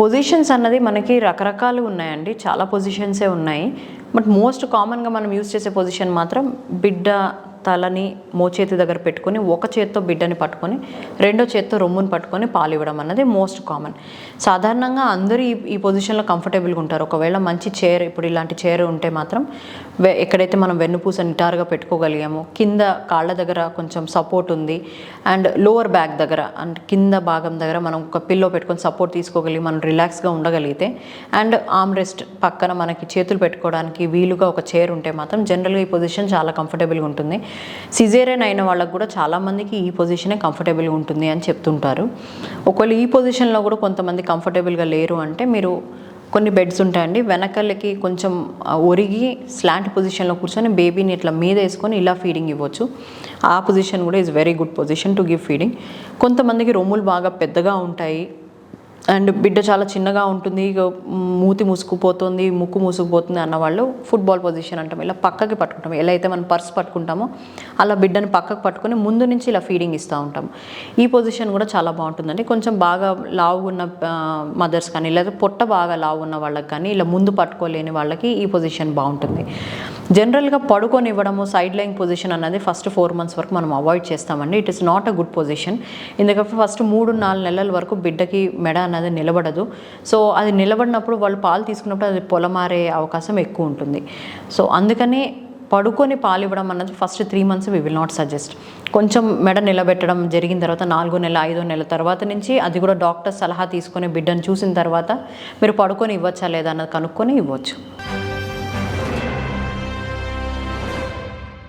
Positions అన్నది మనకి రకరకాలు ఉన్నాయండి. చాలా పొజిషన్సే ఉన్నాయి. బట్ మోస్ట్ కామన్గా మనం యూస్ చేసే పొజిషన్ మాత్రం బిడ్డ తలని మోచేతి దగ్గర పెట్టుకొని ఒక చేత్తో బిడ్డని పట్టుకొని రెండో చేత్తో రొమ్ముని పట్టుకొని పాలు ఇవ్వడం అన్నది మోస్ట్ కామన్. సాధారణంగా అందరూ ఈ ఈ పొజిషన్లో కంఫర్టబుల్గా ఉంటారు. ఒకవేళ మంచి చైర్ ఇప్పుడు ఇలాంటి చైర్ ఉంటే మాత్రం వె- ఎక్కడైతే మనం వెన్నుపూస నిటారుగా పెట్టుకోగలిగామో కింద కాళ్ళ దగ్గర కొంచెం సపోర్ట్ ఉంది అండ్ లోవర్ బ్యాక్ దగ్గర అండ్ కింద భాగం దగ్గర మనం ఒక పిల్లో పెట్టుకొని సపోర్ట్ తీసుకోగలిగి మనం రిలాక్స్గా ఉండగలిగితే అండ్ ఆమ్ రెస్ట్ పక్కన మనకి చేతులు పెట్టుకోవడానికి వీలుగా ఒక చైర్ ఉంటే మాత్రం జనరల్గా ఈ పొజిషన్ చాలా కంఫర్టబుల్గా ఉంటుంది. సిజేరియన్ అయిన వాళ్ళకు కూడా చాలామందికి ఈ పొజిషనే కంఫర్టబుల్గా ఉంటుంది అని చెప్తుంటారు. ఒకవేళ ఈ పొజిషన్లో కూడా కొంతమంది కంఫర్టబుల్గా లేరు అంటే మీరు కొన్ని బెడ్స్ ఉంటాయండి. వెనకలకి కొంచెం ఒరిగి స్లాంట్ పొజిషన్లో కూర్చొని బేబీని ఇట్లా మీద వేసుకొని ఇలా ఫీడింగ్ ఇవ్వచ్చు. ఆ పొజిషన్ కూడా is very good position to give feeding కొంతమందికి రొమ్ములు బాగా పెద్దగా ఉంటాయి. అండ్ బిడ్డ చాలా చిన్నగా ఉంటుంది ఇక మూతి మూసుకుపోతుంది ముక్కు మూసుకుపోతుంది అన్న వాళ్ళు ఫుట్బాల్ పొజిషన్ అంటాం ఇలా పక్కకి పట్టుకుంటాం. ఎలా అయితే మనం పర్స్ పట్టుకుంటామో అలా బిడ్డని పక్కకు పట్టుకొని ముందు నుంచి ఇలా ఫీడింగ్ ఇస్తూ ఉంటాం. ఈ పొజిషన్ కూడా చాలా బాగుంటుందండి. కొంచెం బాగా లావుగున్న ఉన్న మదర్స్ కానీ లేదా పొట్ట బాగా లావు ఉన్న వాళ్ళకి కానీ ఇలా ముందు పట్టుకోలేని వాళ్ళకి ఈ పొజిషన్ బాగుంటుంది. జనరల్గా పడుకొని ఇవ్వడము సైడ్ లైన్ పొజిషన్ అన్నది ఫస్ట్ ఫోర్ మంత్స్ వరకు మనం అవాయిడ్ చేస్తామండి. It is not a good position ఎందుకంటే ఫస్ట్ మూడు నాలుగు నెలల వరకు బిడ్డకి మెడ అన్నది నిలబడదు. సో అది నిలబడినప్పుడు వాళ్ళు పాలు తీసుకున్నప్పుడు అది పొలమారే అవకాశం ఎక్కువ ఉంటుంది. సో అందుకని పడుకొని పాలు ఇవ్వడం అన్నది first three months we will not suggest కొంచెం మెడ నిలబెట్టడం జరిగిన తర్వాత నాలుగో నెల ఐదో నెల తర్వాత నుంచి అది కూడా డాక్టర్ సలహా తీసుకొని బిడ్డను చూసిన తర్వాత మీరు పడుకొని ఇవ్వచ్చా లేదా అన్నది కనుక్కొని ఇవ్వచ్చు.